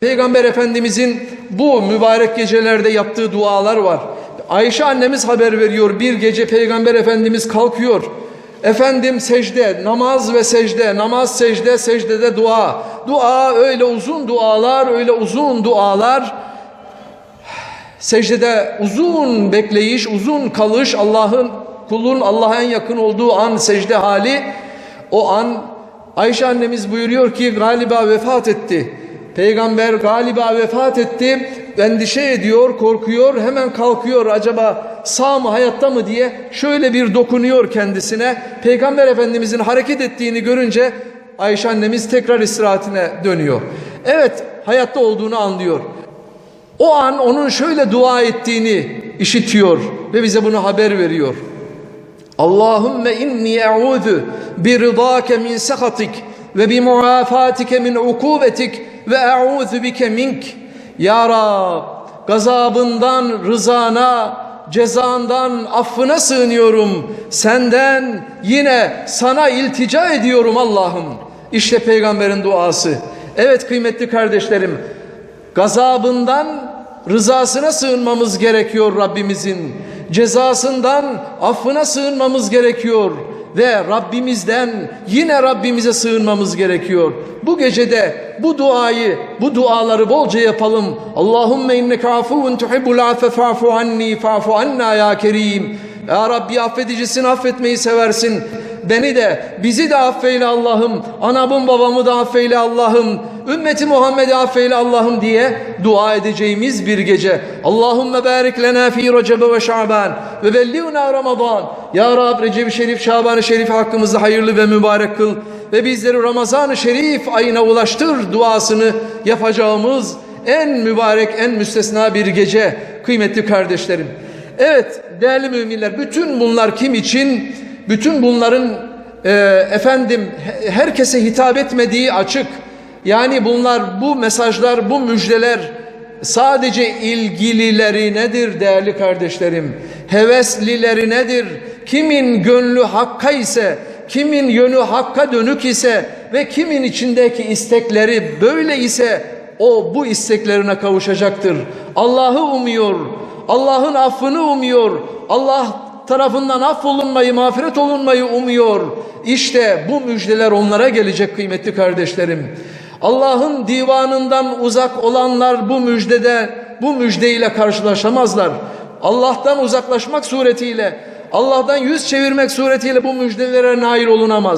Peygamber Efendimizin bu mübarek gecelerde yaptığı dualar var. Ayşe annemiz haber veriyor. Bir gece Peygamber Efendimiz kalkıyor. Efendim secde, namaz ve secde, namaz secde, secdede dua. Dua öyle uzun dualar, öyle uzun dualar. Secdede uzun bekleyiş, uzun kalış, Allah'ın kulun Allah'a en yakın olduğu an secde hali. O an Ayşe annemiz buyuruyor ki galiba vefat etti. Peygamber galiba vefat etti. Endişe ediyor, korkuyor, hemen kalkıyor. Acaba sağ mı, hayatta mı diye şöyle bir dokunuyor kendisine. Peygamber Efendimizin hareket ettiğini görünce Ayşe annemiz tekrar istirahatine dönüyor. Evet, hayatta olduğunu anlıyor. O an onun şöyle dua ettiğini işitiyor ve bize bunu haber veriyor. Allahümme inni e'udhu bi rıdake min sehatik ve bi muafatike min ukubetik ve e'udhu bike mink. Ya Rab gazabından rızana cezandan affına sığınıyorum. Senden yine sana iltica ediyorum Allah'ım. İşte peygamberin duası. Evet kıymetli kardeşlerim gazabından rızasına sığınmamız gerekiyor Rabbimizin. Cezasından affına sığınmamız gerekiyor ve Rabbimizden yine Rabbimize sığınmamız gerekiyor. Bu gecede bu duayı, bu duaları bolca yapalım. Allahümme inneke afuvun tuhibbul afe fa'fu anni fa'fu anna ya kerim. Ya Rabbi affedicisin affetmeyi seversin. Beni de bizi de affeyle Allah'ım. Anamın babamı da affeyle Allah'ım. Ümmeti Muhammed'i affeyle Allah'ım diye dua edeceğimiz bir gece. Allahümme barik lena fi Recebe ve Şaban ve belliğuna Ramazan. Ya Rab Recep-i Şerif, Şaban-ı Şerif hakkımızda hayırlı ve mübarek kıl. Ve bizleri Ramazan-ı Şerif ayına ulaştır duasını yapacağımız en mübarek, en müstesna bir gece kıymetli kardeşlerim. Evet değerli müminler bütün bunlar kim için? Bütün bunların e, efendim he- herkese hitap etmediği açık. Yani bunlar bu mesajlar bu müjdeler sadece ilgilileri nedir değerli kardeşlerim? Heveslileri nedir? Kimin gönlü hakka ise, kimin yönü hakka dönük ise ve kimin içindeki istekleri böyle ise o bu isteklerine kavuşacaktır. Allah'ı umuyor, Allah'ın affını umuyor, Allah tarafından affolunmayı, mağfiret olunmayı umuyor. İşte bu müjdeler onlara gelecek kıymetli kardeşlerim. Allah'ın divanından uzak olanlar bu müjdede, bu müjdeyle karşılaşamazlar. Allah'tan uzaklaşmak suretiyle, Allah'tan yüz çevirmek suretiyle bu müjdelere nail olunamaz.